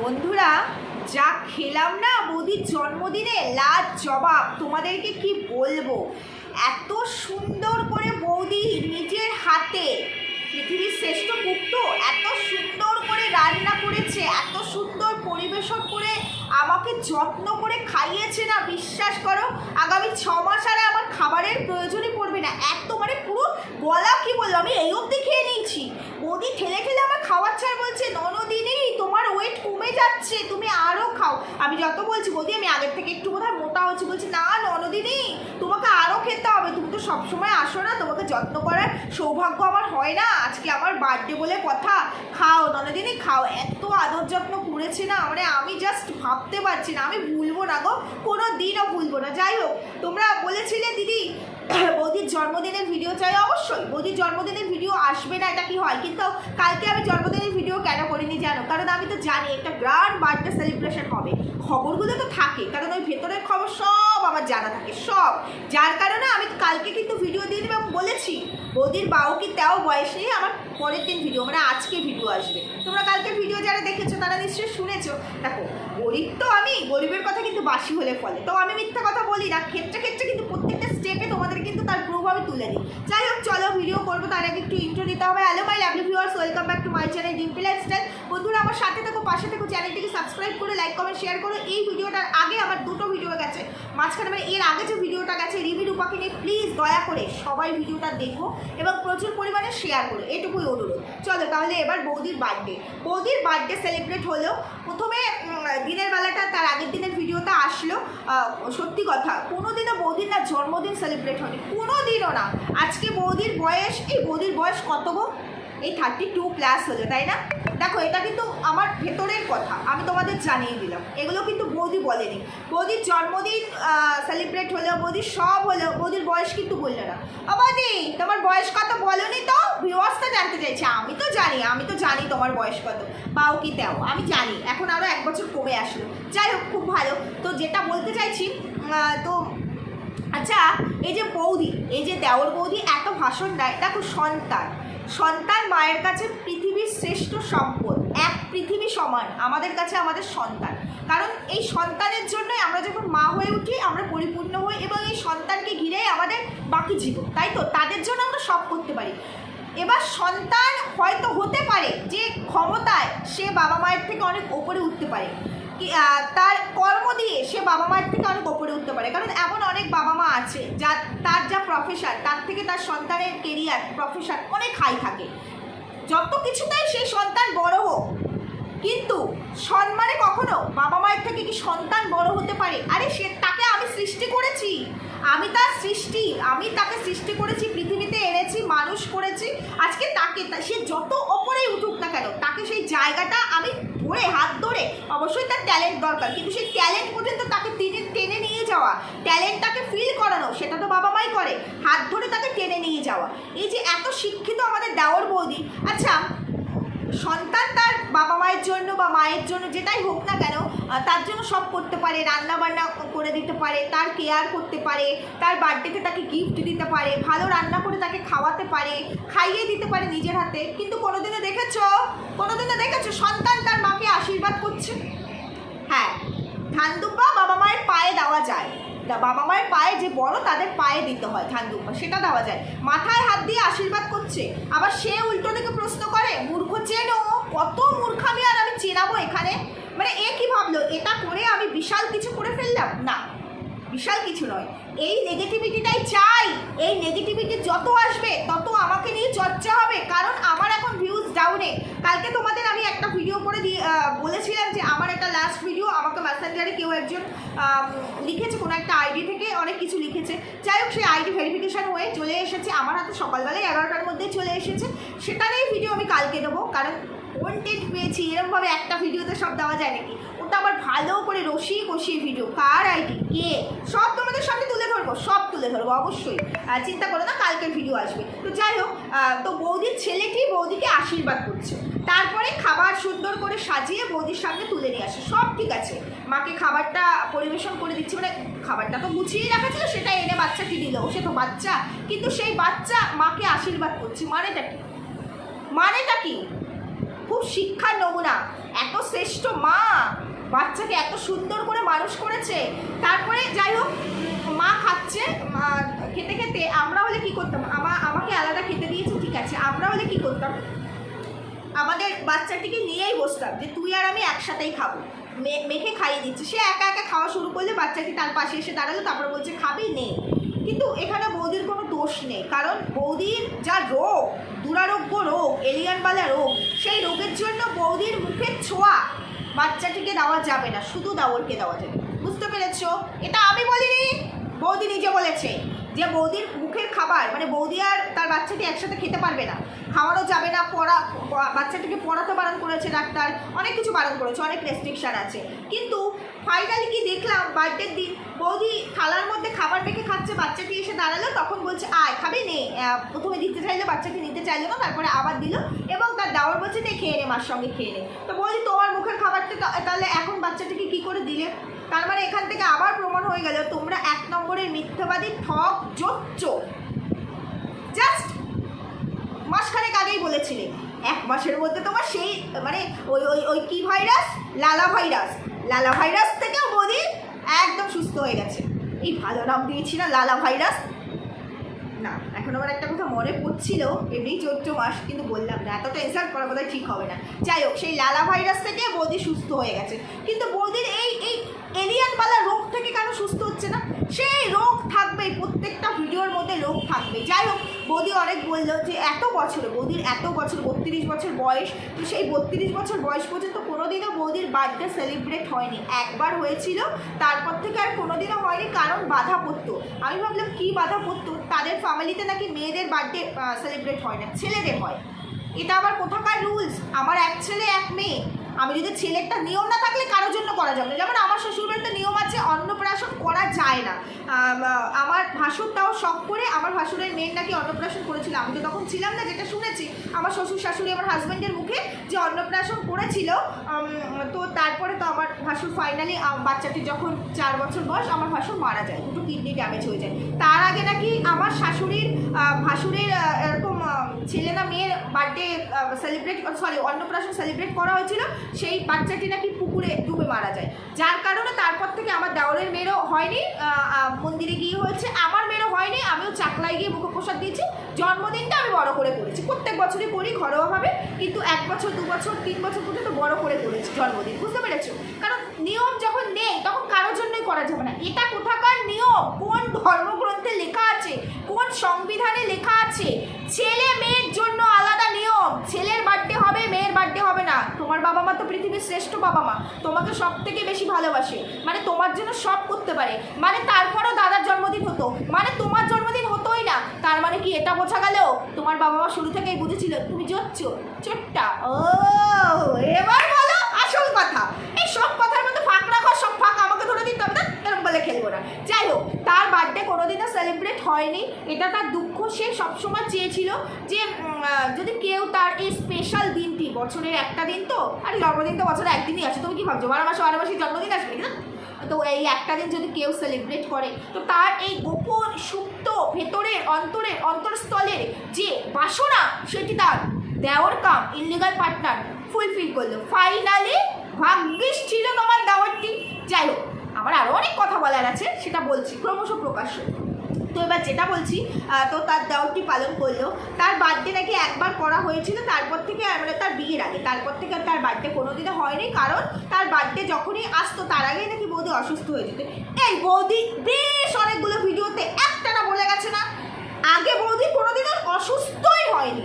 বন্ধুরা, যা খেলাম না বৌদির জন্মদিনে? লাজ জবাব, তোমাদেরকে কি বলব? এত সুন্দর করে বৌদি নিজের হাতে পৃথিবীর শ্রেষ্ঠ পুক্ত এত সুন্দর করে রান্না করেছে, এত সুন্দর পরিবেশন করে আমাকে যত্ন করে খাইয়েছে না, বিশ্বাস করো। আগামী ছ মাস আরে আমার খাবারের প্রয়োজনই পড়বে না। এত মানে পুরো গলা কি বলব, আমি এই অবধি খেয়ে নিয়েছি। বৌদি ঠেলে ঠেলে আমার খাওয়ার আর বলছে, ননদিনী, তোমার ওয়েট কমে যাচ্ছে, তুমি আরও খাও। আমি যত বলছি, বৌদি, আমি আগের থেকে একটু বোধহয় মোটা হচ্ছে বলছি, না ননদিনী, তোমাকে আরও খেতে হবে। তুমি তো সবসময় আসো না, তোমাকে যত্ন করার সৌভাগ্য আমার হয় না। আজকে আমার বার্থডে বলে কথা। খাও ননদিনী, খাও। এত আদর যত্ন করেছে না মানে জাস্ট ভাবতে পারছি না, আমি ভুলবো না গো কোনো দিনও ভুলবো না। যাই হোক, তোমরা বলেছিলে দিদি, বৌদির জন্মদিনের ভিডিও চাই। অবশ্যই, বৌদির জন্মদিনের ভিডিও আসবে না, এটা কি হয়? কিন্তু কালকে আমি জন্মদিনের ভিডিও কেন করিনি জানো? কারণ আমি তো জানি একটা গ্র্যান্ড বার্থডে সেলিব্রেশন হবে। খবরগুলো তো থাকে, কারণ ওই ভেতরের খবর সব আমার জানা থাকে, সব। যার কারণে আমি কালকে কিন্তু ভিডিও দিয়ে দেবো বলেছি, বৌদির বাউ কি তেও বয়স নেই, আমার পরের দিন ভিডিও মানে আজকে ভিডিও আসবে। তোমরা কালকে ভিডিও যারা দেখেছ, তারা নিশ্চয়ই শুনেছো। দেখো গরিব। তো আমি গরিবের কথা কিন্তু বাসি হলে ফলে। তো আমি মিথ্যা কথা বলি না, ক্ষেত্রে ক্ষেত্রে কিন্তু প্রত্যেকটা স্টেপে তোমাদের কিন্তু তার প্রভাব তুলে দিই যাই হোক, চলো ভিডিও করব, তার আগে একটু ইন্ট্রো দিতে হবে। Hello my lovely viewers welcome back to my channel Dimpi lifestyle বন্ধুরা, আমার সাথে থাকো, পাশে থাকো চ্যানেলটিকে সাবস্ক্রাইব করে লাইক কমেন্ট শেয়ার করো। এই ভিডিওটার আগে আমার দুটো ভিডিও গেছে। মাঝখানে মানে এর আগে যে ভিডিওটা গেছে রিভি রূপাকে নিয়ে প্লিজ দয়া করে সবাই ভিডিওটা দেখো এবং প্রচুর পরিমাণে শেয়ার করো। এটুকুই অনুরোধ। চলো, তাহলে এবার বৌদির বার্থডে বৌদির বার্থডে সেলিব্রেট হলো। প্রথমে দিনের বেলাটা, তার আগের দিনের ভিডিওটা আসলো। সত্যি কথা, কোনোদিনও বৌদির না জন্মদিন সেলিব্রেট হয়নি? কোনো দিনও না। আজকে বৌদির বয়স, এই বৌদির বয়স কত গো? এই থার্টি টু প্লাস হলো, তাই না? দেখো, এটা কিন্তু আমার ভেতরের কথা, আমি তোমাদের জানিয়ে দিলাম। এগুলো কিন্তু বৌদি বলেনি। বৌদির জন্মদিন সেলিব্রেট হলো, বৌদির সব হলো, বৌদির বয়স কিন্তু বলল না। ও বৌদি, তোমার বয়স কত বলনি তো? ভিউয়ার্সটা জানতে চাইছে, আমি তো জানি, আমি তো জানি তোমার বয়স কত। বাও কি তেও আমি জানি, এখন আরও এক বছর কমে আসলো। যাই হোক, খুব ভালো। তো যেটা বলতে চাইছি তো আচ্ছা এই যে বৌদি, এই যে দেওর বৌদি এত ভাষণ দেয়, দেখো সন্তান। সন্তান মায়ের কাছে পৃথিবীর শ্রেষ্ঠ সম্পদ, এক পৃথিবী সমান, আমাদের কাছে আমাদের সন্তান। কারণ এই সন্তানের জন্যই আমরা যখন মা হয়ে উঠি, আমরা পরিপূর্ণ হই এবং এই সন্তানকে ঘিরেই আমাদের বাকি জীবন, তাই তো? তাদের জন্য আমরা সব করতে পারি। এবার সন্তান হয়তো হতে পারে যে ক্ষমতায় সে বাবা মায়ের থেকে অনেক ওপরে উঠতে পারে। তার কর্ম দিয়ে সে বাবা মায়ের থেকে অনেক ওপরে উঠতে পারে। কারণ এমন অনেক বাবা মা আছে যা, তার যা প্রফেশন তার থেকে তার সন্তানের কেরিয়ার প্রফেশন অনেক হাই থাকে। যত কিছুতেই সেই সন্তান বড় হোক, কিন্তু সম্মানে কখনো বাবা মায়ের থেকে কি সন্তান বড় হতে পারে? আরে, সে তাকে আমি সৃষ্টি করেছি। আমি তার সৃষ্টি, আমি তাকে সৃষ্টি করেছি, পৃথিবীতে এনেছি, মানুষ করেছি। আজকে তাকে, সে যত ওপরেই উঠুক না কেন, তাকে সেই জায়গাটা আমি ধরে, হাত ধরে। অবশ্যই তার ট্যালেন্ট দরকার, কিন্তু সেই ট্যালেন্ট পর্যন্ত তাকে টেনে টেনে নিয়ে যাওয়া ট্যালেন্টটাকে ফিল করানো, সেটা তো বাবা মাই করে। হাত ধরে তাকে টেনে নিয়ে যাওয়া। এই যে এত শিক্ষিত আমাদের দেওয়ার বৌদি আচ্ছা সন্তান তার বাবা মায়ের জন্য বা মায়ের জন্য যেটাই হোক না কেন তার জন্য সব করতে পারে রান্না বান্না করে দিতে পারে, তার কেয়ার করতে পারে, তার বার্থডেতে তাকে গিফট দিতে পারে, ভালো রান্না করে তাকে খাওয়াতে পারে, খাইয়ে দিতে পারে নিজের হাতে। কিন্তু কোনোদিনও দেখেছ কোনোদিনও দেখেছ, সন্তান তার মাকে আশীর্বাদ করছে? হ্যাঁ ধান দুব্বা বাবা মায়ের পায়ে দেওয়া যায়। বাবা মায়ের পায়ে যে বড়, তাদের পায়ে দিতে হয় ধান দুব্বা সেটা দেওয়া যায়। মাথায় হাত দিয়ে আশীর্বাদ করছে। আবার সে উল্টো দিকে প্রশ্ন করে, মূর্খ চেনো, কত মূর্খামি আর আমি চেনাবো এখানে? মানে এ কি ভাবলো? এটা করে আমি বিশাল কিছু করে ফেললাম? না, বিশাল কিছু নয়। এই নেগেটিভিটিটাই চাই। এই নেগেটিভিটি যত আসবে, তত আমাকে নিয়ে চর্চা হবে। কারণ আমার এখন ভিউজ ডাউনে কালকে তোমাদের আমি একটা ভিডিও করে দিয়ে বলেছিলাম যে আমার একটা লাস্ট ভিডিও আমাকে মেসেঞ্জারে কেউ একজন লিখেছে, কোনো একটা আইডি থেকে অনেক কিছু লিখেছে। যাই হোক, সেই আইডি ভেরিফিকেশান হয়ে চলে এসেছে। আমার হাতে সকালবেলায় এগারোটার মধ্যেই চলে এসেছে। সেটারই ভিডিও আমি কালকে দেবো। কারণ কন্টেন্ট পেয়েছি, এরকমভাবে একটা ভিডিওতে সব দেওয়া যায় নাকি? ওটা আবার ভালো করে রসিয়ে কষিয়ে ভিডিও কার আইডি কে? সব তোমাদের সামনে তুলে ধরবো, সব তুলে ধরবো, অবশ্যই। চিন্তা করো না, কালকের ভিডিও আসবে। তো যাই হোক তো বৌদির ছেলেটি বৌদিকে আশীর্বাদ করছে। তারপরে খাবার সুন্দর করে সাজিয়ে বৌদির সামনে তুলে নিয়ে আসে। সব ঠিক আছে। মাকে খাবারটা পরিবেশন করে দিচ্ছে মানে খাবারটা তো গুছিয়েই রাখা ছিল, সেটা এনে বাচ্চাকে দিল? সে তো বাচ্চা। কিন্তু সেই বাচ্চা মাকে আশীর্বাদ করছে। মানেটা কি? মানেটা কি? খুব শিক্ষার নমুনা, এত শ্রেষ্ঠ মা, বাচ্চাকে এত সুন্দর করে মানুষ করেছে। তারপরে যাই হোক, মা খাচ্ছে খেতে খেতে আমরা হলে কি করতাম? আমা, আমাকে আলাদা খেতে দিয়েছে, ঠিক আছে, আমরা হলে কি করতাম? আমাদের বাচ্চাটিকে নিয়েই বসতাম যে, তুই আর আমি একসাথেই খাব। মেখে খাইয়ে দিচ্ছে। সে একা একা খাওয়া শুরু করলে বাচ্চাটি তার পাশে এসে দাঁড়াল, তারপরে বলছে, খাবি নেই কিন্তু এখানে বৌদির কোনো দোষ নেই, কারণ বৌদির যা রোগ দুরারোগ্য রোগ এলিয়ানবালা রোগ, সেই রোগের জন্য বৌদির মুখের ছোঁয়া বাচ্চাটিকে দেওয়া যাবে না, শুধু দাওরকে দেওয়া যাবে বুঝতে পেরেছ? এটা আমি বলিনি, বৌদি নিজে বলেছে যে বৌদির মুখের খাবার মানে বৌদি আর তার বাচ্চাটি একসাথে খেতে পারবে না। খাওয়ানো যাবে না, পড়া বাচ্চাটিকে পড়াতে বারণ করেছে ডাক্তার, অনেক কিছু বারণ করেছে, অনেক রেস্ট্রিকশান আছে। কিন্তু ফাইনালি কি দেখলাম বার্থডের দিন বৌদি থালার মধ্যে খাবার মেখে খাচ্ছে, বাচ্চাটি এসে দাঁড়াল, তখন বলছে, আয়, খাবে নে। প্রথমে দিতে চাইলো, বাচ্চাটি নিতে চাইলো না, তারপরে আবার দিল, এবং তার দাওয়ার বলছে, নে, খেয়ে নে, মার সঙ্গে খেয়ে নে। তো বৌদি, তোমার মুখের খাবারটা তাহলে এখন বাচ্চাটিকে কি করে দিলে? তার মানে এখান থেকে আবার প্রমাণ হয়ে গেল, তোমরা এক নম্বরের মিথ্যাবাদী ঠক জাস্ট মাসখানেক আগেই বলেছিলে এক মাসের মধ্যে তোমার সেই মানে ওই ওই ওই কি ভাইরাস? লালা ভাইরাস। লালা ভাইরাস থেকেও মোদি একদম সুস্থ হয়ে গেছে। এই ভালো নাম দিয়েছি না, লালা ভাইরাস? না, এখন আমার একটা কথা মনে পড়ছিল, এমনি চৈত্র মাস, কিন্তু বললাম না এত টেনশন করা বোধহয় ঠিক হবে না। যাই হোক, সেই লালা ভাইরাস থেকে বৌদি সুস্থ হয়ে গেছে। কিন্তু বৌদির এই এই এলিয়ানওয়ালা রোগ থেকে কেন সুস্থ হচ্ছে না? সেই রোগ থাকবে প্রত্যেকটা ভিডিওর মধ্যে রোগ থাকবে যাই হোক বৌদি অনেক বলল যে এত বছর, বৌদির এত বছর, বত্রিশ বছর বয়স, তো সেই বত্রিশ বছর বয়স পর্যন্ত কোনোদিনও বৌদির বার্থডে সেলিব্রেট হয়নি। একবার হয়েছিল, তারপর থেকে আর কোনোদিনও হয়নি, কারণ বাধা পড়তো। আমি ভাবলাম, কি বাধা পড়তো? তাদের ফ্যামিলিতে নাকি মেয়েদের বার্থডে সেলিব্রেট হয় না, ছেলেদের হয়। এটা আবার কোথাকার রুলস আমার এক ছেলে, এক মেয়ে। আমি যদি ছেলেরটা নিয়ম না থাকলে কারোর জন্য করা যাবে না। যেমন আমার শ্বশুরবাড়িতে নিয়ম আছে, অন্নপ্রাশন করা যায় না। আমার ভাসুরটাও শখ করে আমার ভাসুরের মেয়ের নাকি অন্নপ্রাশন করেছিল। আমি তো তখন ছিলাম না, যেটা শুনেছি। আমার শ্বশুর শাশুড়ি আমার হাজব্যান্ডের মুখে যে অন্নপ্রাশন করেছিল তো তারপরে তো আমার ভাসুর ফাইনালি বাচ্চাটি যখন চার বছর বয়স, আমার ভাসুর মারা যায়। দুটো কিডনি ড্যামেজ হয়ে যায়। তার আগে নাকি আমার শাশুড়ির ভাসুরের এরকম ছেলে না মেয়ের birthday celebrate sorry annaprashan celebrate করা হয়েছিল। সেই বাচ্চাটি নাকি পুকুরে ডুবে মারা যায়। যার কারণে তারপর থেকে আমার দেওরের মেয়েরও হয়নি মন্দিরে গিয়ে হয়েছে। আমার মেয়েরও হয়নি, আমিও চাকলায় গিয়ে মুখ প্রসাদ দিয়েছি। জন্মদিনটা আমি বড় করে করেছি। প্রত্যেক বছরই করি ঘরোয়াভাবে, কিন্তু এক বছর, দু বছর, তিন বছর পর্যন্ত বড় করে করেছি জন্মদিন, বুঝতে পেরেছ? কারণ নিয়ম যখন নেই, তখন করা যাবে না। এটা কোথাকার নিয়ম? কোন ধর্মগ্রন্থে লেখা আছে? কোন সংবিধানে লেখা আছে? ছেলে মেয়ের জন্য আলাদা নিয়ম। ছেলের বার্থডে হবে, মেয়ের বার্থডে হবে না। তোমার বাবা মা তো পৃথিবীর শ্রেষ্ঠ বাবা মা। তোমাকে সব থেকে বেশি ভালোবাসে। মানে তোমার জন্য সব করতে পারে। মানে তারপরও দাদার জন্মদিন হতো। মানে তোমার জন্মদিন হতোই না। তার মানে কি এটা বোঝা গেল? তোমার বাবা মা শুরু থেকেই বুঝেছিল, তুমি জোচ্ছ, চোট্টা। ও, এবার বলো আসল কথা। এই সব কথার সব ফাঁক, আমাকে ধরে দিতে হবে এরকম বলে খেলব না। যাই হোক, তার বার্থডে কোনোদিনও সেলিব্রেট হয়নি। এটা তার দুঃখ, সে সবসময় চেয়েছিল যে যদি কেউ তার এই স্পেশাল দিনটি, বছরের একটা দিন তো, আর জন্মদিন তো বছরে একদিনই আসে তুমি কি ভাবছ? বারো মাসে বারো মাসে জন্মদিন আসবে না? তো এই একটা দিন যদি কেউ সেলিব্রেট করে, তো তার এই গোপন, সুপ্ত ভেতরের, অন্তরের, অন্তরস্থলের যে বাসনা, সেটি তার দেওয়ার কাম ইলিগাল পার্টনার ফুলফিল করল। ফাইনালি ভাগ্যিস ছিল তোমার দেওয়ারটি যাই হোক আমার আরও অনেক কথা বলার আছে, সেটা বলছি, ক্রমশ প্রকাশ্য তো এবার যেটা বলছি তো তার দেওয়ারটি পালন করল। তার বার্থডে নাকি একবার করা হয়েছিল, তারপর থেকে মানে তার বিয়ের আগে। তারপর থেকে তার বার্থডে কোনোদিনও হয়নি, কারণ তার বার্থডে যখনই আসতো, তার আগেই নাকি বৌদি অসুস্থ হয়ে যেত। এই বৌদি বেশ অনেকগুলো ভিডিওতে একটা না বলে গেছে না, আগে বৌদি কোনো কোনোদিনও অসুস্থই হয়নি।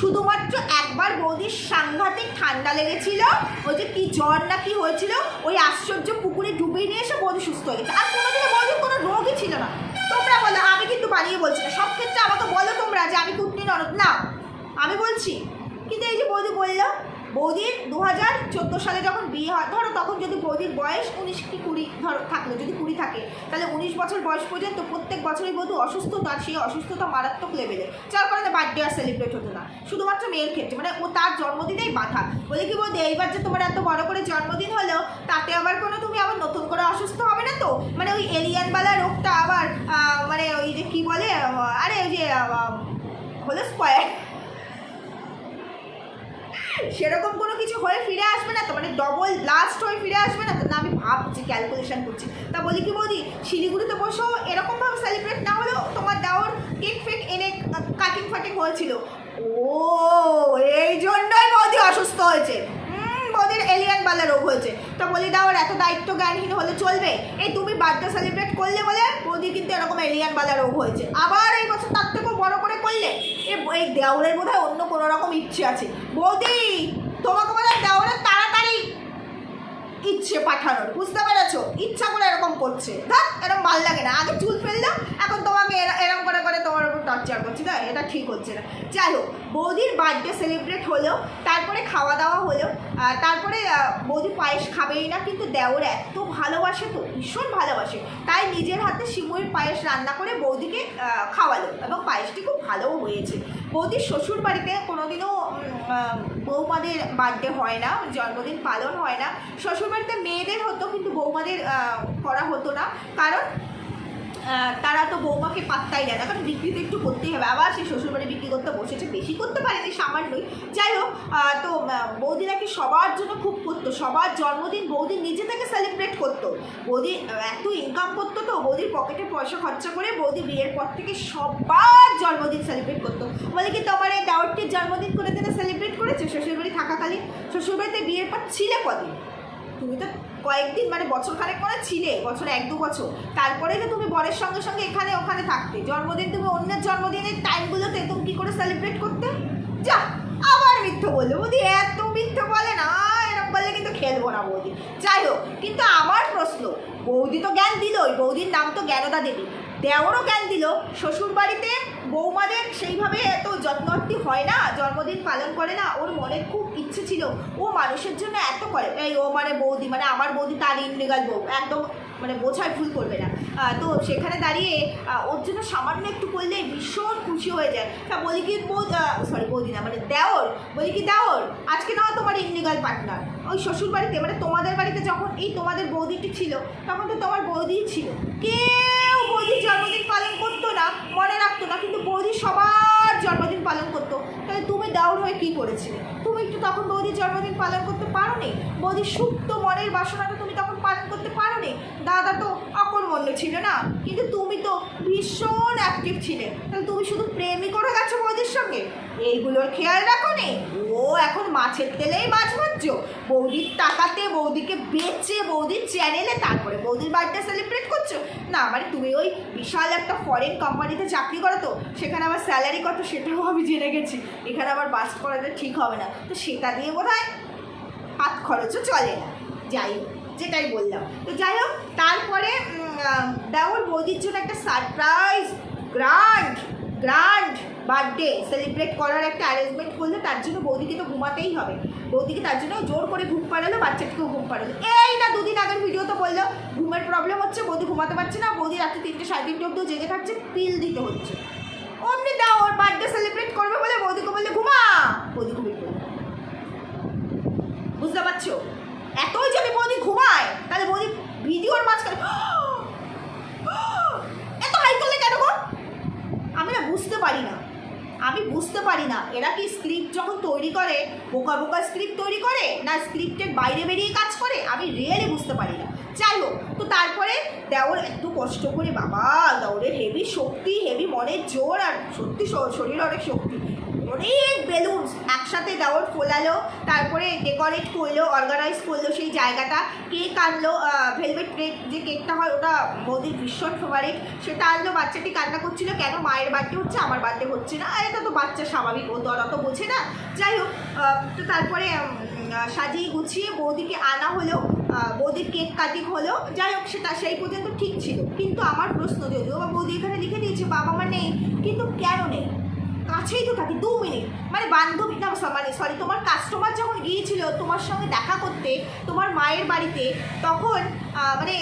শুধুমাত্র একবার বৌদির সাংঘাতিক ঠান্ডা লেগেছিল, ওই যে কি জ্বর না কি হয়েছিল, ওই আশ্চর্য পুকুরে ডুবিয়ে নিয়ে এসে বৌদি সুস্থ হয়ে গেছে। আর কোনোদিনও বৌদির কোনো রোগই ছিল না। তোমরা বলো, আমি কিন্তু বানিয়ে বলছি না। সব ক্ষেত্রে আমাকে বলো তোমরা যে আমি কুটনি নরত না, আমি বলছি। কিন্তু এই যে বৌদি বলল বৌদির দু হাজার চোদ্দ সালে যখন বিয়ে হয়, ধরো তখন যদি বৌদির বয়স উনিশ কি কুড়ি, ধরো থাকল, যদি কুড়ি থাকে, তাহলে উনিশ বছর বয়স পর্যন্ত প্রত্যেক বছরই বধূ অসুস্থ, তার সেই অসুস্থতা মারাত্মক লেভেলে যার কারণে বার্থডে আর সেলিব্রেট হতো না। শুধুমাত্র মেয়ের ক্ষেত্রে মানে ও তার জন্মদিনেই বাধা। বলে কি বৌদি, এইবার যে তোমার এত বড় করে জন্মদিন হলো, তাতে আবার কোনো তুমি আবার নতুন করে অসুস্থ হবে না তো? মানে ওই এলিয়ানবালা রোগটা আবার মানে ওই যে কি বলে আরে ওই যে হলো স্কোয়ার সেরকম কোনো কিছু হয়ে ফিরে আসবে না তো মানে ডবল ব্লাস্ট হয়ে ফিরে আসবে না তো, না আমি ভাবছি ক্যালকুলেশন করছি। তা বলি কি বৌদি, শিলিগুড়িতে বসো এরকমভাবে সেলিব্রেট না হলেও তোমার দেওয়ার কেক ফেক এনে কাটিং ফাটিং হয়েছিল। ও, এই জন্যই বৌদি অসুস্থ হয়েছে। বৌদির এলিয়ান বালা রোগ হয়েছে। তো বলি দাও এত দায়িত্ব জ্ঞানহীন হলে চলবে? এই তুমি বার্থডে সেলিব্রেট করলে বলে বৌদি কিন্তু এরকম এলিয়ান বালা রোগ হয়েছে। আবার এই বছর তার থেকেও বড় করে করলে? এই দেওয়ালের বোধ অন্য কোনো রকম ইচ্ছে আছে। বৌদি, তোমাকে বলে তাড়াতাড়ি ইচ্ছে পাঠানোর, বুঝতে পেরেছ? ইচ্ছা করে এরকম করছে। ধর, এরকম ভালো লাগে না। আগে চুল ফেললাম এখন তোমাকে এরা- এরম করে করে তোমার উপর টর্চার করছি। না এটা ঠিক হচ্ছে না। যাই হোক, বৌদির বার্থডে সেলিব্রেট হলো, তারপরে খাওয়া দাওয়া হলো তারপরে বৌদি পায়েস খাবেই না, কিন্তু দেওর এত ভালোবাসে তো, ভীষণ ভালোবাসে। তাই নিজের হাতে সিমুইর পায়েস রান্না করে বৌদিকে খাওয়ালো, এবং পায়েসটি খুব ভালোও হয়েছে। বৌদির শ্বশুর বাড়িতে কোনোদিনও বৌমাদের বার্থডে হয় না, জন্মদিন পালন হয় না। শ্বশুর বাড়িতে মেয়েদের হতো, কিন্তু বৌমাদের করা হতো না। কারণ তারা তো বৌমাকে পাত্তাই দেয় না। কারণ বিক্রি তো একটু করতেই হবে। আবার সেই শ্বশুরবাড়ি বিক্রি করতে বসেছে। বেশি করতে পারেনি, সামান্যই। যাই হোক তো বৌদি নাকি সবার জন্য খুব করতো। সবার জন্মদিন বৌদি নিজে থেকে সেলিব্রেট করতো। বৌদি এত ইনকাম করতো তো, বৌদির পকেটে পয়সা খরচা করে বৌদি বিয়ের পর থেকে সবার জন্মদিন সেলিব্রেট করতো। বলে কি, তোমার এই দাওয়ারটির জন্মদিন করে দিনে সেলিব্রেট করেছে? শ্বশুরবাড়ি থাকাকালীন? শ্বশুরবাড়িতে বিয়ের পর ছিলে কদিন? তুমি তো কয়েকদিন মানে বছর খানেক করে ছিলে, বছর এক দু বছর। তারপরে তো তুমি বরের সঙ্গে সঙ্গে এখানে ওখানে থাকতে। জন্মদিন তুমি অন্যের জন্মদিনের টাইমগুলোতে তুমি কী করে সেলিব্রেট করতে? যা, আবার মিথ্যে বলল। বৌদি, এত মিথ্যে বলে না, এরকম বললে কিন্তু খেলব না বৌদি। যাই হোক, কিন্তু আমার প্রশ্ন, বৌদি তো জ্ঞান দিলই, বৌদির নাম তো জ্ঞানদা দেবী। দেওরও জ্ঞান দিল। শ্বশুর বাড়িতে বৌমাদের সেইভাবে এত যত্নটি হয় না, জন্মদিন পালন করে না, ওর মনে খুব ইচ্ছে ছিল। ও মানুষের জন্য এত করে। এই ও মানে বৌদি মানে আমার বৌদি তার ইন্ডিগাল বউ, একদম মানে বোঝায় ভুল করবে না। তো সেখানে দাঁড়িয়ে ওর জন্য সামান্য একটু করলে ভীষণ খুশি হয়ে যায়। তা বলি কি সরি বৌদি না মানে দেওর, বলি কি, দেওর, আজকে না তোমার ইন্ডিগাল পার্টনার। ওই শ্বশুর বাড়িতে মানে তোমাদের বাড়িতে যখন এই তোমাদের বৌদিটি ছিল, তখন তো তোমার বৌদিই ছিল। কেউ বৌদির জন্মদিন পালন করতো না মনে রাখতো না, কিন্তু বৌদি সবার জন্মদিন পালন করতো। তাহলে তুমি দেওর হয়ে কী করেছিলে? তুমি একটু তখন বৌদির জন্মদিন পালন করতে পারো নি বৌদির সুপ্ত মনের বাসনাটা তুমি তখন পালন করতে পারো নি দাদা তো অকর্মণ্য ছিল না? কিন্তু তুমি তো ভীষণ অ্যাক্টিভ ছিলে। তাহলে তুমি শুধু প্রেমই করে গেছো বৌদির সঙ্গে? এইগুলোর খেয়াল রাখো নি এখন মাছের তেলেই মাছ ভাজছো? বৌদির টাকাতে বৌদিকে বেচে বৌদির চ্যানেলে তারপরে বৌদির বার্থডে সেলিব্রেট করছ? না মানে তুমি ওই বিশাল একটা ফরেন কোম্পানিতে চাকরি করো তো, সেখানে আমার স্যালারি কত সেটাও আমি জেনে গেছি। এখানে আবার বাস করাটা ঠিক হবে না। তো সেটা দিয়ে বোধ হয় হাত খরচও চলে না। যাই হোক, যেটাই বললাম। তো যাই হোক, তারপরে দেওর বৌদির জন্য একটা surprise grand grand birthday celebrate করার একটা অ্যারেঞ্জমেন্ট করলে তার জন্য বৌদিকে তো ঘুমাতেই হবে। বৌদিকে তার জন্য জোর করে ঘুম পাড়ালো, বাচ্চাটিকেও ঘুম পাড়ালো। এই না দুদিন আগের ভিডিও তো বলল, ঘুমের প্রবলেম হচ্ছে, বৌদি ঘুমাতে পারছে না, বৌদি রাত্রি তিনটে সাড়ে তিনটে অব্দিও জেগে থাকছে পিল দিতে হচ্ছে। অমনি দাও, ওর বার্থডে সেলিব্রেট করবে বলে বৌদিকে বললে, ঘুমা! বৌদি ঘুমিয়ে পড়ল। বুঝতে পারছ? এতই যদি বৌদি ঘুমায় তাহলে বৌদি ভিডিওর মাঝখানে এত হাই করলে কেন গো আমি না বুঝতে পারি না। আমি বুঝতে পারি না, এরা কি স্ক্রিপ্ট যখন তৈরি করে, বোকা বোকা স্ক্রিপ্ট তৈরি করে, না স্ক্রিপ্টের বাইরে বেরিয়ে কাজ করে? আমি রিয়েলি বুঝতে পারি না। যাই হোক, তো তারপরে দেওর এত কষ্ট করে, বাবা দেওরের হেভি শক্তি হেভি মনের জোর, আর সত্যি শরীরে অনেক শক্তি। অনেক বেলুন একসাথে দেওয়ার ফোলালো, তারপরে ডেকোরেট করল, অর্গানাইজ করল সেই জায়গাটা। কেক আনলো ভেলভেট কেক যে কেকটা হয় ওটা বৌদির ভীষণ ফেভারিট সেটা আনলো, বাচ্চাটি কান্না করছিল, কেন মায়ের বার্থডে হচ্ছে? আমার বার্থডে হচ্ছে না। আর এটা তো বাচ্চা স্বাভাবিক, ও তো অত বোঝে না। যাই হোক তো তারপরে সাজিয়ে গুছিয়ে বৌদিকে আনা হলো বৌদির কেক কাটিং হলো। যাই হোক, সেটা সেই পর্যন্ত ঠিক ছিল। কিন্তু আমার প্রশ্ন যদিও বা বৌদি এখানে লিখে দিয়েছে বাবা মা নেই। কিন্তু কেন নেই? কাছেই তো থাকি, দু মিনিট। মানে বান্ধবী, না মানে সরি তোমার কাস্টমার যখন গিয়েছিল তোমার সঙ্গে দেখা করতে, তোমার মায়ের বাড়িতে, তখন মানে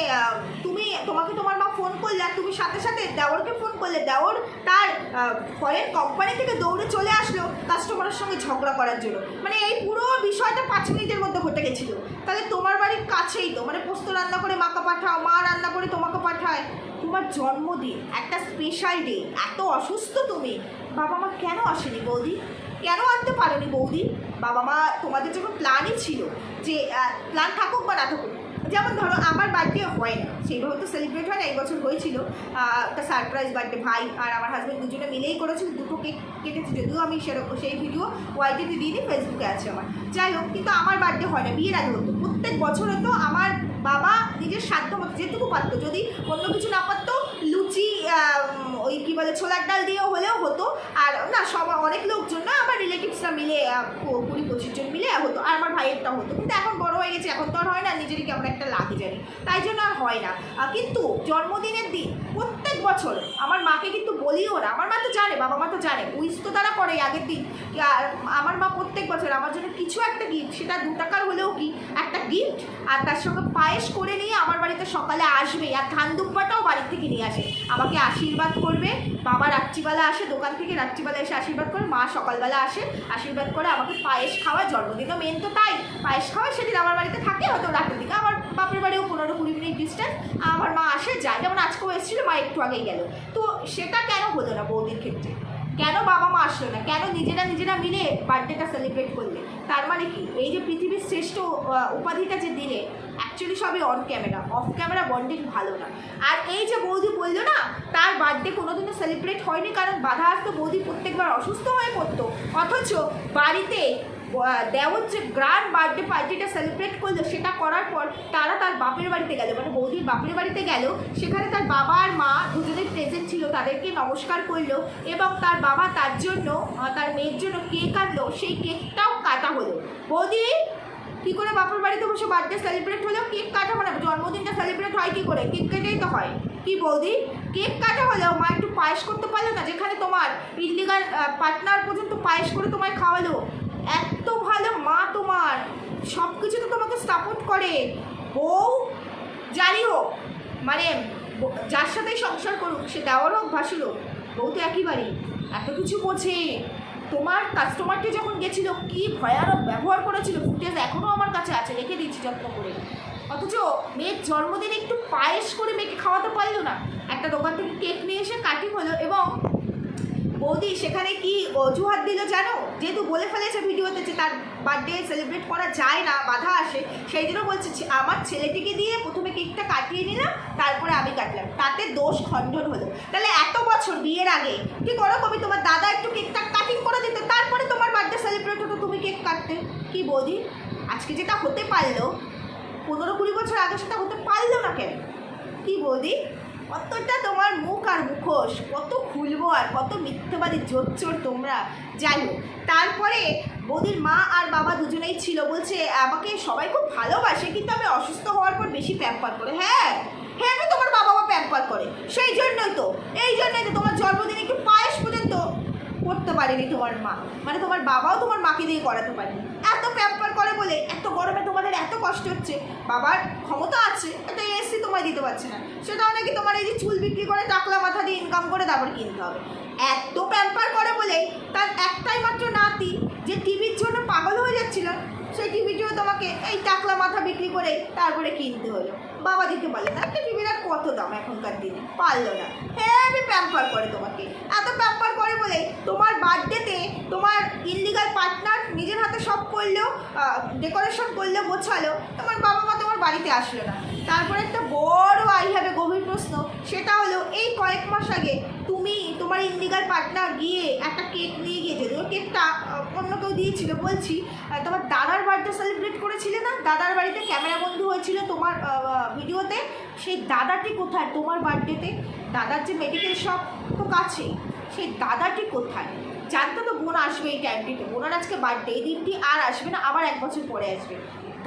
তোমাকে তোমার মা ফোন করলে আর তুমি সাথে সাথে দেওরকে ফোন করলে, দেওর তার ফরেন কোম্পানি থেকে দৌড়ে চলে আসলো কাস্টমারের সঙ্গে ঝগড়া করার জন্য। মানে এই পুরো বিষয়টা পাঁচ মিনিটের মধ্যে ঘটে গেছিল। তাহলে তোমার বাড়ির কাছেই তো মানে পোস্ত রান্না করে মাকে পাঠাও, মা রান্না করে তোমাকে পাঠায়। তোমার জন্মদিন, একটা স্পেশাল ডে এত অসুস্থ তুমি। বাবা মা কেন আসেনি বৌদি? কেন আনতে পারোনি বৌদি? বাবা মা তোমাদের যখন প্ল্যানই ছিল যে প্ল্যান থাকুক বা না থাকুক যেমন ধরো, আমার বার্থডে হয় না। সেইভাবে তো সেলিব্রেট হয় না এই বছর হয়েছিল একটা সারপ্রাইজ বার্থডে ভাই আর আমার হাজব্যান্ড দুজনে মিলেই করেছিল, দুটো কেক কেটেছে, যদিও আমি সেরকম, সেই ভিডিও ওয়াইটিতে দিয়ে দিই ফেসবুকে আছে আমার। যাই হোক, কিন্তু আমার বার্থডে হয় না, বিয়ের আগে হতো। প্রত্যেক বছর হতো আমার বাবা নিজের সাধ্য মতো যেটুকু পারতো, যদি অন্য কিছু না পারতো, লুচি ওই কী বলে, ছোলার ডাল দিয়েও হলেও হতো। আর না, সব, অনেক লোকজন না, আমার রিলেটিভসরা মিলে কুড়ি পঁচিশ জন মিলে হতো, আর আমার ভাইয়েরটা হতো। কিন্তু এখন গেছে এখন তো আর হয় না নিজেরই কেমন একটা লাগে জানি। তাই জন্য আর হয় না। কিন্তু জন্মদিনের দিন প্রত্যেক বছর। আমার মাকে কিন্তু বলিও না। আমার মা তো জানে, বাবা মা তো জানে। উইস তো তারা করে আগের দিন। আমার মা প্রত্যেক বছর আমার জন্য কিছু একটা গিফট সেটা দু টাকার হলেও কি? একটা গিফট আর তার সঙ্গে পায়েস করে নিয়ে আমার বাড়িতে সকালে আসবে। আর ধান দুব্বাটাও বাড়ি থেকে নিয়ে আসে। আমাকে আশীর্বাদ করবে। বাবা রাত্রিবেলা আসে, দোকান থেকে রাত্রিবেলা এসে আশীর্বাদ করে, মা সকালবেলা আসে, আশীর্বাদ করে আমাকে পায়েস খাওয়া জন্মদিন তো মেন তো তাই। পায়েস খাওয়া সেদিন আমার বাড়িতে থাকে, হয়তো রাতের দিকে। আমার বাপের বাড়িও পনেরো কুড়ি মিনিট ডিস্টেন্স আমার মা আসে, যায়। যেমন আজকেও এসেছিল, মা একটু আগেই গেল। তো সেটা কেন হলো না বৌদির ক্ষেত্রে? কেন বাবা মা আসলো না? কেন নিজেরা নিজেরা মিলে বার্থডেটা সেলিব্রেট করলে? তার মানে কি? এই যে পৃথিবীর শ্রেষ্ঠ উপাধিটা যে দিলে অ্যাকচুয়ালি সবই on camera off camera bonding ভালো না। আর এই যে বৌদি বলল না, তার বার্থডে কোনোদিনও সেলিব্রেট হয়নি, কারণ বাধা আসতো বৌদি প্রত্যেকবার অসুস্থ হয়ে পড়তো। অথচ বাড়িতে দেওর যে গ্র্যান্ড বার্থডে পার্টিটা সেলিব্রেট করল, সেটা করার পর তারা তার বাপের বাড়িতে গেল মানে বৌদির বাপের বাড়িতে গেল, সেখানে তার বাবা আর মা দুজনেই প্রেজেন্ট ছিল, তাদেরকে নমস্কার করল এবং তার বাবা তার জন্য তার মেয়ের জন্য কেক আনলো, সেই কেকটাও কাটা হলো। বৌদি, কি করে বাপের বাড়িতে বসে বার্থডে সেলিব্রেট হলো? কেক কাটা মানে জন্মদিনটা সেলিব্রেট হয় কি করে? কেক কেটেই তো হয়। কি বৌদি? কেক কাটা হলেও মা একটু পায়েস করতে পারল না? যেখানে তোমার ইলিগাল পার্টনার পর্যন্ত পায়েস করে তোমায় খাওয়ালো এত ভালো মা তোমার সব কিছু তো তোমাকে সাপোর্ট করে। বউ যারই হোক মানে যার সাথেই সংসার করুক, সে দেওয়ার হোক ভাসুর হোক বউ তো বাড়ি, এত কিছু বোঝে। তোমার কাস্টমারটি যখন গেছিল, কি ভয়ানক ব্যবহার করেছিল ফুটেজ এখনও আমার কাছে আছে, রেখে দিচ্ছি যত্ন করে। অথচ মেয়ের জন্মদিনে একটু পায়েস করে মেয়েকে খাওয়াতে পারল না। একটা দোকান থেকে কেক নিয়ে এসে কাটিং হলো এবং বৌদি, সেখানে কি অজুহাত দিল জানো? যেহেতু বলে ফেলেছে ভিডিওতে যে তার বার্থডে সেলিব্রেট করা যায় না, বাধা আসে, সেই জন্য বলছে আমার ছেলেটিকে দিয়ে প্রথমে কেকটা কাটিয়ে নিলাম, তারপরে আমি কাটলাম। তাতে দোষ খণ্ডন হলো। তাহলে এত বছর বিয়ের আগে কি করো, কবি, তোমার দাদা একটু কেকটা কাটিং করে দিতে, তারপরে তোমার বার্থডে সেলিব্রেট হতো, তুমি কেক কাটতে? কি বৌদি? আজকে যেটা হতে পারল, পনেরো কুড়ি বছর আগে সেটা হতে পারল না কেন? কি বৌদি? কতটা তোমার মুখ আর মুখোশ, কত খুলবো আর কত মিথ্যেবাদী জোচ্চোর তোমরা। যাই হোক, তারপরে বৌদির মা আর বাবা দুজনেই ছিল, বলছে, আমাকে সবাই খুব ভালোবাসে, কিন্তু আমি অসুস্থ হওয়ার পর বেশি প্যাম্পার করে। হ্যাঁ হ্যাঁ আমি তোমার বাবা মা প্যাম্পার করে। সেই জন্যই তো, এই জন্যই তো তোমার জন্মদিনে একটু পায়েস পর্যন্ত করতে পারেনি তোমার মা। মানে তোমার বাবাও তোমার মাকে দিয়ে করাতে পারেনি। এত প্যাম্পার করে বলে, এত গরমে তোমাদের এত কষ্ট হচ্ছে। বাবার ক্ষমতা আছে একটা এসি তোমায় দিতে পারছে না। সেটা নাকি তোমার এই যে চুল বিক্রি করে টাকলা মাথা দিয়ে ইনকাম করে তারপর কিনতে হবে? এত প্যাম্পার করে বলে, তার একটাই মাত্র নাতি যে টিভির জন্য পাগল হয়ে যাচ্ছিল, সেই টিভিটিও তোমাকে এই টাকলা মাথা বিক্রি করে তারপরে কিনতে হলো। বাবা দিতে পারলে না একটা টিভির আর কত দাম এখনকার দিনে? পারল না। হ্যাঁ আমি প্যাম্পার করে তোমাকে। এত প্যাম্পার করে বলে তোমার বার্থডেতে তোমার ইলিগাল পার্টনার নিজের হাতে সব করল ডেকোরেশন করল গোছালো। তোমার বাবা মা তোমার বাড়িতে আসলো না। তারপরে একটা বড় আই হবে গভীর প্রশ্ন। সেটা হলো, এই কয়েক মাস আগে তুমি তোমার ইন্ডিগাল পার্টনার গিয়ে একটা কেক নিয়ে গিয়ে, যদিও কেকটা অন্য কেউ দিয়েছিল। বলছি তোমার দাদার বার্থডে সেলিব্রেট করেছিলে না? দাদার বাড়িতে ক্যামেরা বন্ধু হয়েছিল তোমার ভিডিওতে সেই দাদাটি কোথায়? তোমার বার্থডেতে দাদার যে মেডিকেল শপ তো কাছেই। সেই দাদাটি কোথায়? জানতো তো বোন আসবে এই টাইমটিতে বোনার আজকে বার্থডে এই দিনটি আর আসবে না, আবার এক বছর পরে আসবে।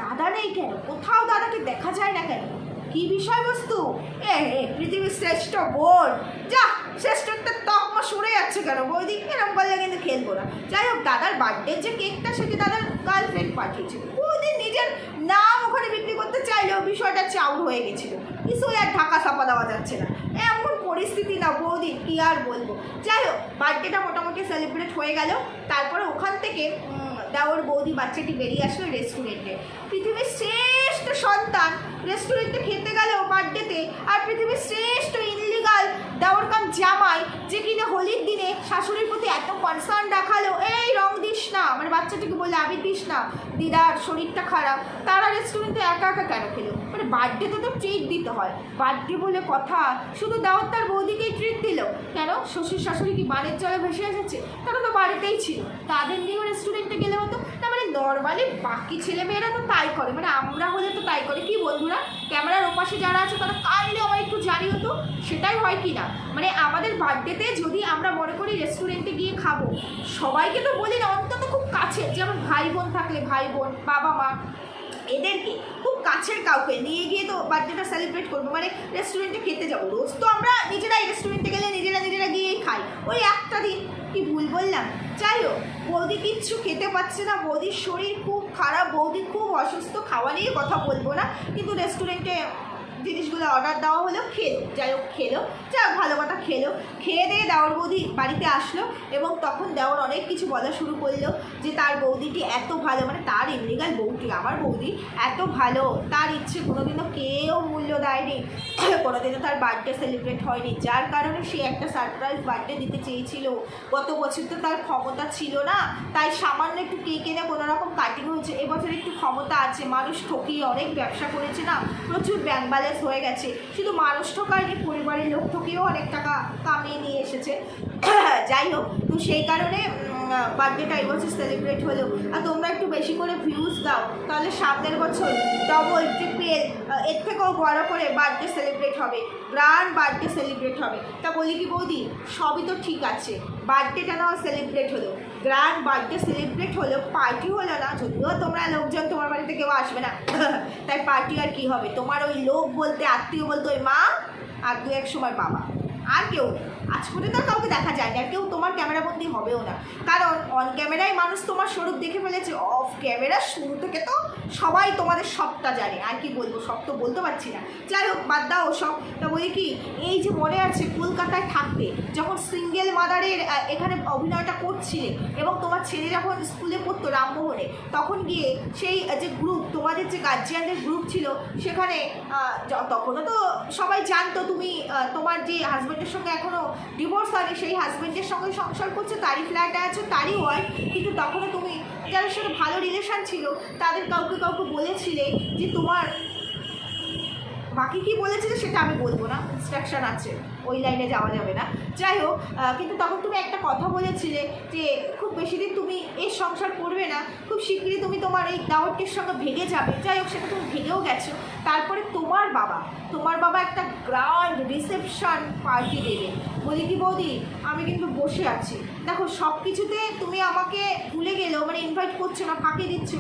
দাদা নেই কেন? কোথাও দাদাকে দেখা যায় না কেন? কি বিষয়বস্তু? এ পৃথিবীর শ্রেষ্ঠ বোন। যা, শ্রেষ্ঠত্বের তকমা সরে যাচ্ছে কেন? বৌদি এরকম বললে কিন্তু খেলব না। যাই হোক, দাদার বার্থডে যে কেকটা সেটি দাদার গার্লফ্রেন্ড পাঠিয়েছিল। বৌদি নিজের নাম ওখানে বিক্রি করতে চাইলেও বিষয়টা চাউর হয়ে গেছিল। কিছুই আর ঢাকা চাপা দেওয়া যাচ্ছে না। এমন পরিস্থিতি না বৌদি কি আর বলব? যাই হোক বার্থডেটা মোটামুটি সেলিব্রেট হয়ে গেল। তারপরে ওখান থেকে দেওর বৌদি বাচ্চাটি বেরিয়ে আসলো রেস্টুরেন্টে পৃথিবীর শ্রেষ্ঠ সন্তান। রেস্টুরেন্টে খেতে গেলেও বার্থডেতে আর পৃথিবীর শ্রেষ্ঠ ইনলিগাল দেওর কাম জামাই যে কিনা হোলির দিনে শাশুড়ির প্রতি এত কনসার্ন দেখাল, এই রং দিস না। মানে বাচ্চাটাকে বললে আবির দিস না। দিদার শরীরটা খারাপ। তারা রেস্টুরেন্টে একা একা কেন খেলো? মানে বার্থডেতে তো ট্রিট দিতে হয়। বার্থডে বলে কথা। শুধু দাওয়াত তার বৌদিকেই ট্রিট দিল। কেন? শ্বশুর শাশুড়ি কি বাড়ির জলে ভেসে এসেছে? তারা তো বাড়িতেই ছিল। তাদের নিয়েও রেস্টুরেন্টে গেলে হতো। না মানে নর্মালি বাকি ছেলেমেয়েরা তো তাই করে। মানে আমরা হলে তো তাই করে। কি বন্ধুরা? ক্যামেরার ওপাশে যারা আছে, তারা কাইন্ডলি আমার একটু জানি হতো সেটাই হয় কি না মানে আমাদের বার্থডেতে যদি আমরা মনে করি রেস্টুরেন্টে গিয়ে খাব, সবাইকে তো বলি না, অন্তত খুব কাছে যেমন ভাই বোন থাকলে ভাই বোন, বাবা মা, এদেরকে। কাছের কাউকে নিয়ে গিয়ে তো বার্থডেটা সেলিব্রেট করব। মানে রেস্টুরেন্টে খেতে যাব। রোজ তো আমরা নিজেরাই রেস্টুরেন্টে গেলে নিজেরা নিজেরা গিয়েই খাই। ওই একটা দিন কি ভুল বললাম? যাই হোক, বৌদি কিচ্ছু খেতে পাচ্ছে না। বৌদির শরীর খুব খারাপ। বৌদি খুব অসুস্থ। খাওয়া নিয়ে কথা বলব না। কিন্তু রেস্টুরেন্টে জিনিসগুলো অর্ডার দেওয়া হলো, খেলো। যাই হোক, খেলো। যা হোক, ভালো কথা, খেলো। খেয়ে দিয়ে দেওয়ার বৌদি বাড়িতে আসলো এবং তখন দেওয়ার অনেক কিছু বলা শুরু করল যে তার বৌদিটি এত ভালো মানে তার ইন্ডিগাল বৌদি, আমার বৌদি এত ভালো। তার ইচ্ছে কোনোদিনও কেউ মূল্য দেয়নি। কোনোদিনও তার বার্থডে সেলিব্রেট হয়নি। যার কারণে সে একটা সারপ্রাইজ বার্থডে দিতে চেয়েছিল। গত বছর তো তার ক্ষমতা ছিল না। তাই সামান্য একটু কেক এনে কোনো রকম কাটিং হয়েছে। এবছর একটু ক্ষমতা আছে। মানুষ ঠকিয়ে অনেক ব্যবসা করেছে না? প্রচুর ব্যাংক ব্যালেন্স হয়ে গেছে। শুধু মানুষ ঠকায়নি পরিবারের লোক ঠকিয়েও অনেক টাকা কামিয়ে নিয়ে এসেছে। যাই হোক, তো সেই কারণে বার্থডেটা এবছর সেলিব্রেট হলো। আর তোমরা একটু বেশি করে ভিউজ দাও, তাহলে সামনের বছর ডবল ট্রিপল এর থেকেও বড় করে বার্থডে সেলিব্রেট হবে। গ্র্যান্ড বার্থডে সেলিব্রেট হবে। তা বলি কি বৌদি? সবই তো ঠিক আছে। বার্থডেটা নাও সেলিব্রেট হলো। গ্র্যান্ড বার্থডে সেলিব্রেট হলো পার্টি হলো না, যদিও তোমরা লোকজন তোমার বাড়িতে কেউ আসবে না। তাই পার্টি আর কি হবে? তোমার ওই লোক বলতে আত্মীয় বলতে ওই মা আর দু এক সময় বাবা। আর কেউ নেই আজ পর্যন্ত আর কাউকে দেখা যায় না কেউ তোমার ক্যামেরাবন্দি হবেও না। কারণ অন ক্যামেরায় মানুষ তোমার স্বরূপ দেখে ফেলেছে অফ ক্যামেরা শুরু থেকে তো সবাই তোমাদের সবটা জানে। আর কি বলব, সব তো বলতে পারছি না। যাই হোক, বাদ দাও সব তা বলি কি, এই যে মনে আছে কলকাতায় থাকতে যখন সিঙ্গেল মাদারের এখানে অভিনয়টা করছিলে এবং তোমার ছেলে যখন স্কুলে পড়তো রামমোহনে, তখন গিয়ে সেই যে গ্রুপ তোমাদের যে গার্জিয়ানদের গ্রুপ ছিল, সেখানে তখনও তো সবাই জানতো তুমি তোমার যে হাজব্যান্ডের সঙ্গে এখনও ডিভোর্স হয়নি সেই হাজব্যান্ডের সঙ্গে সংসার করছে, তারই ফ্ল্যাটে আছে, তারই হয় কিন্তু তখনও তুমি যাদের সাথে ভালো রিলেশান ছিল, তাদের কাউকে কাউকে বলেছিলে যে তোমার, বাকি কি বলেছিলে সেটা আমি বলব না ইনস্ট্রাকশান আছে। ওই লাইনে যাওয়া যাবে না। যাই হোক কিন্তু তখন তুমি একটা কথা বলেছিলে যে খুব বেশি দিন তুমি এই সংসার করবে না, খুব শীঘ্রই তুমি তোমার এই দাওয়ারটির সঙ্গে ভেঙে যাবে। যাই হোক, সেটা তুমি ভেঙেও গেছো। তারপরে তোমার বাবা তোমার বাবা একটা গ্র্যান্ড রিসেপশন পার্টি দেবে। বলি কি বৌদি, আমি কিন্তু বসে আছি। দেখো সব কিছুতে তুমি আমাকে ভুলে গেলেও মানে ইনভাইট করছ না, ফাঁকি দিচ্ছ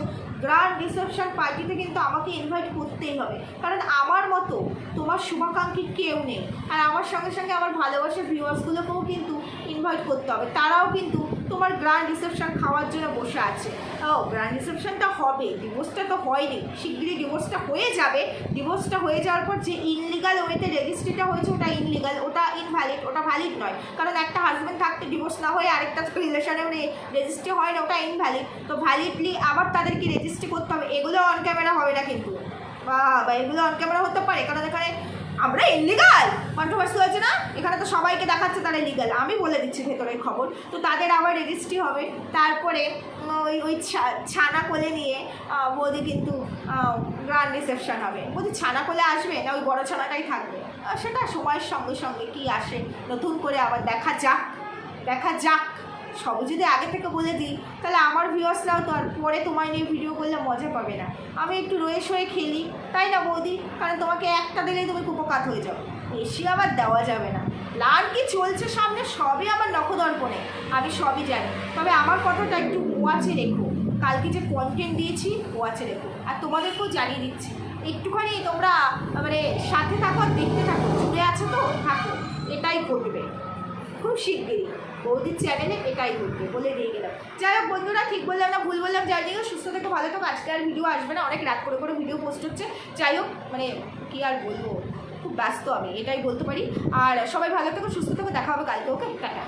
গ্র্যান্ড রিসেপশন পার্টিতে কিন্তু আমাকে ইনভাইট করতেই হবে। কারণ আমার মতো তোমার শুভাকাঙ্ক্ষী কেউ নেই। আর আমার সঙ্গে সঙ্গে আমার ভালোবাসার ভিউয়ার্সগুলোকেও কিন্তু ইনভাইট করতে হবে। তারাও কিন্তু তোমার গ্র্যান্ড রিসেপশন খাওয়ার জন্য বসে আছে। ও গ্র্যান্ড রিসেপশনটা হবে ডিভোর্সটা তো হয়নি। শিগগিরই ডিভোর্সটা হয়ে যাবে। ডিভোর্সটা হয়ে যাওয়ার পর যে ইনলিগাল ওয়েতে রেজিস্ট্রিটা হয়েছে, ওটা ইনলিগাল ওটা ইনভ্যালিড ওটা ভ্যালিড নয়। কারণ একটা হাজব্যান্ড থাকতে ডিভোর্স না হয়ে আরেকটা রিলেশনে রেজিস্ট্রি হয় না, ওটা ইনভ্যালিড তো ভ্যালিডলি আবার তাদেরকে রেজিস্ট্রি করতে হবে। এগুলো অন ক্যামেরা হবে না কিন্তু। বা এগুলো অন ক্যামেরা হতে পারে। কারণ এখানে আমরা ইলিগাল কন্ট্রোভার্সি হয়েছে না? এখানে তো সবাইকে দেখাচ্ছে তারা ইলিগাল আমি বলে দিচ্ছি ভেতরের খবর। তো তাদের আবার রেজিস্ট্রি হবে। তারপরে ওই ওই ছানা কোলে নিয়ে বৌদি কিন্তু গ্র্যান্ড রিসেপশন হবে। বৌদি, ছানা কোলে আসবে? না, ওই বড় ছানাটাই থাকবে? সেটা সময়ের সঙ্গে সঙ্গে কি আসে? নতুন করে আবার দেখা যাক। দেখা যাক। সবই যদি আগে থেকে বলে দিই, তাহলে আমার ভিউয়ার্সরাও তো পরে তোমায় নিয়ে ভিডিও করলে মজা পাবে না। আমি একটু রয়ে শয়ে খেলি, তাই না বৌদি? কারণ তোমাকে একটা দিলেই তুমি কুপকাত হয়ে যাও। বেশি আবার দেওয়া যাবে না। প্ল্যান কি চলছে সামনে সবই আমার নখদর্পণে, আমি সবই জানি। তবে আমার কথাটা একটু ওয়াচে রেখো। কালকে যে কন্টেন্ট দিয়েছি ওয়াচে রেখো। আর তোমাদেরকেও জানিয়ে দিচ্ছি। একটুখানি তোমরা মানে সাথে থাকো দেখতে থাকো। জুড়ে আছো তো? থাকো। এটাই ঘটবে। খুব শিগগিরই। বৌদির চ্যানেলে এটাই ঘটবে, বলে দিয়ে গেলাম। যাই হোক বন্ধুরা, ঠিক বললাম না, ভুল বললাম, যাই হোক, সুস্থ থেকে ভালো থাকো, আজকে আর ভিডিও আসবে না, অনেক রাত করে করে ভিডিও পোস্ট হচ্ছে। যাই হোক মানে কী আর বলব, খুব ব্যস্ত আমি, এটাই বলতে পারি। আর সবাই ভালো থেকো, সুস্থ থেকো, দেখা হবে কালকে ওকে টাটা।